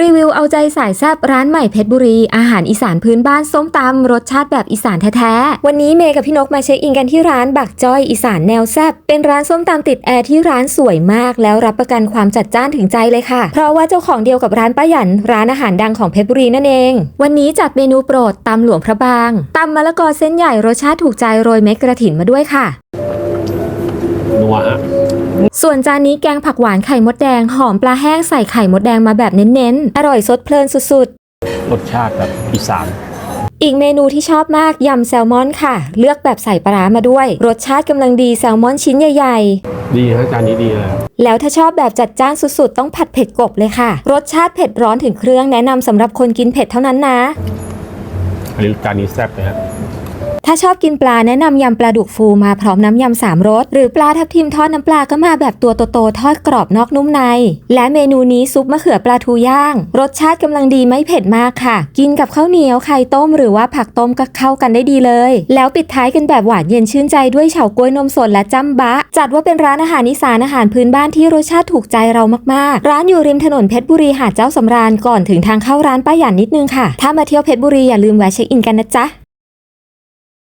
รีวิวเอาใจสายแซบร้านใหม่เพชรบุรี อาหารอีสานพื้นบ้านส้มตำรสชาติแบบอีสานแท้ๆ วันนี้เมย์กับพี่นกมาเช็คอินกันที่ร้านบักจ้อยอีสานแนวแซบเป็นร้านส้มตำติดแอร์ที่ร้านสวยมาก แล้วรับประกันความจัดจ้านถึงใจเลยค่ะ เพราะว่าเจ้าของเดียวกับร้านป้าหยัน ร้านอาหารดังของเพชรบุรีนั่นเอง วันนี้จัดเมนูโปรดตำหลวงพระบางตำมะละกอเส้นใหญ่รสชาติถูกใจโรยเม็ดกระถินมาด้วยค่ะ นัวฮะส่วนจานนี้แกงผักหวานไข่มดแดง หอมปลาแห้งใส่ไข่มดแดงมาแบบเน้นๆ อร่อยสดเพลินสุดรสชาติแบบอีสานๆ อีกเมนูที่ชอบมากยำแซลมอนค่ะ เลือกแบบใส่ปลาร้ามาด้วย รสชาติกำลังดีแซลมอนชิ้นใหญ่ดีฮะจานนี้ดีเลยๆแล้วถ้าชอบแบบจัดจ้านสุดๆ ต้องผัดเผ็ดกบเลยค่ะ รสชาติเผ็ดร้อนถึงเครื่องแนะนำสำหรับคนกินเผ็ดเท่านั้นนะ อันนี้จานนี้แซ่บเลยฮะถ้าชอบกินปลาแนะนำยำปลาดุกฟูมาพร้อมน้ำยำสามรสหรือปลาทับทิมทอดน้ำปลาก็มาแบบตัวโตๆทอดกรอบนอกนุ่มใน และเมนูนี้ซุปมะเขือปลาทูย่าง รสชาติกำลังดีไม่เผ็ดมากค่ะ กินกับข้าวเหนียวไข่ต้มหรือว่าผักต้มก็เข้ากันได้ดีเลย แล้วปิดท้ายกันแบบหวานเย็นชื่นใจด้วยเฉาก๊วยนมสดและจ้ำบะ จัดว่าเป็นร้านอาหารอีสานอาหารพื้นบ้านที่รสชาติถูกใจเรามากๆ ร้านอยู่ริมถนนเพชรบุรีหาดเจ้าสำราญก่อนถึงทางเข้าร้านป้าหยันนิดนึงค่ะ ถ้ามาเที่ยวเพชรบุรีอย่าลืมแวะเช็คอินกันนะจ๊ะ